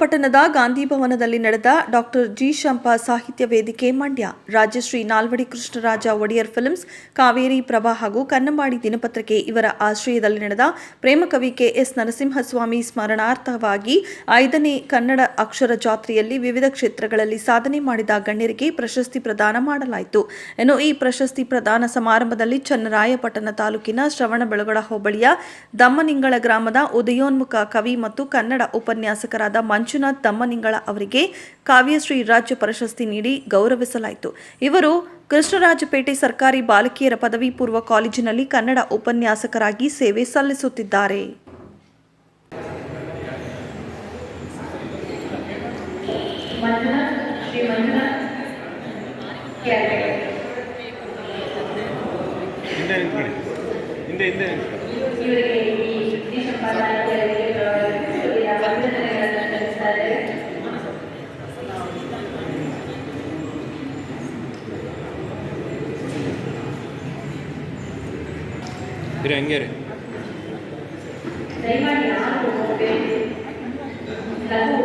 ಪಟ್ಟಣದ ಗಾಂಧಿ ಭವನದಲ್ಲಿ ನಡೆದ ಡಾಕ್ಟರ್ ಜಿ ಶಂಪ ಸಾಹಿತ್ಯ ವೇದಿಕೆ ಮಂಡ್ಯ ರಾಜಶ್ರೀ ನಾಲ್ವಡಿ ಕೃಷ್ಣರಾಜ ಒಡೆಯರ್ ಫಿಲ್ಮ್ಸ್, ಕಾವೇರಿ ಪ್ರಭಾ ಹಾಗೂ ಕನ್ನಂಬಾಡಿ ದಿನಪತ್ರಿಕೆ ಇವರ ಆಶ್ರಯದಲ್ಲಿ ನಡೆದ ಪ್ರೇಮಕವಿ ಕೆಎಸ್ ನರಸಿಂಹಸ್ವಾಮಿ ಸ್ಮರಣಾರ್ಥವಾಗಿ ಐದನೇ ಕನ್ನಡ ಅಕ್ಷರ ಜಾತ್ರೆಯಲ್ಲಿ ವಿವಿಧ ಕ್ಷೇತ್ರಗಳಲ್ಲಿ ಸಾಧನೆ ಮಾಡಿದ ಗಣ್ಯರಿಗೆ ಪ್ರಶಸ್ತಿ ಪ್ರದಾನ ಮಾಡಲಾಯಿತು. ಇನ್ನು ಈ ಪ್ರಶಸ್ತಿ ಪ್ರದಾನ ಸಮಾರಂಭದಲ್ಲಿ ಚನ್ನರಾಯಪಟ್ಟಣ ತಾಲೂಕಿನ ಶ್ರವಣಬೆಳಗೊಳ ಹೋಬಳಿಯ ದಮ್ಮನಿಂಗಳ ಗ್ರಾಮದ ಉದಯೋನ್ಮುಖ ಕವಿ ಮತ್ತು ಕನ್ನಡ ಉಪನ್ಯಾಸಕರಾದ ಮಂಜುನಾಥ್ ತಮ್ಮನಿಂಗಳ ಅವರಿಗೆ ಕಾವ್ಯಶ್ರೀ ರಾಜ್ಯ ಪ್ರಶಸ್ತಿ ನೀಡಿ ಗೌರವಿಸಲಾಯಿತು. ಇವರು ಕೃಷ್ಣರಾಜಪೇಟೆ ಸರ್ಕಾರಿ ಬಾಲಕಿಯರ ಪದವಿ ಪೂರ್ವ ಕಾಲೇಜಿನಲ್ಲಿ ಕನ್ನಡ ಉಪನ್ಯಾಸಕರಾಗಿ ಸೇವೆ ಸಲ್ಲಿಸುತ್ತಿದ್ದಾರೆ. ಹಿಂದೆ ಹಿಂದೆ ಹಿಂದೆ ಇರಿ ಹಂಗೆ ರೀ ದಯಮಾಡಿ ಯಾರು ಲಘು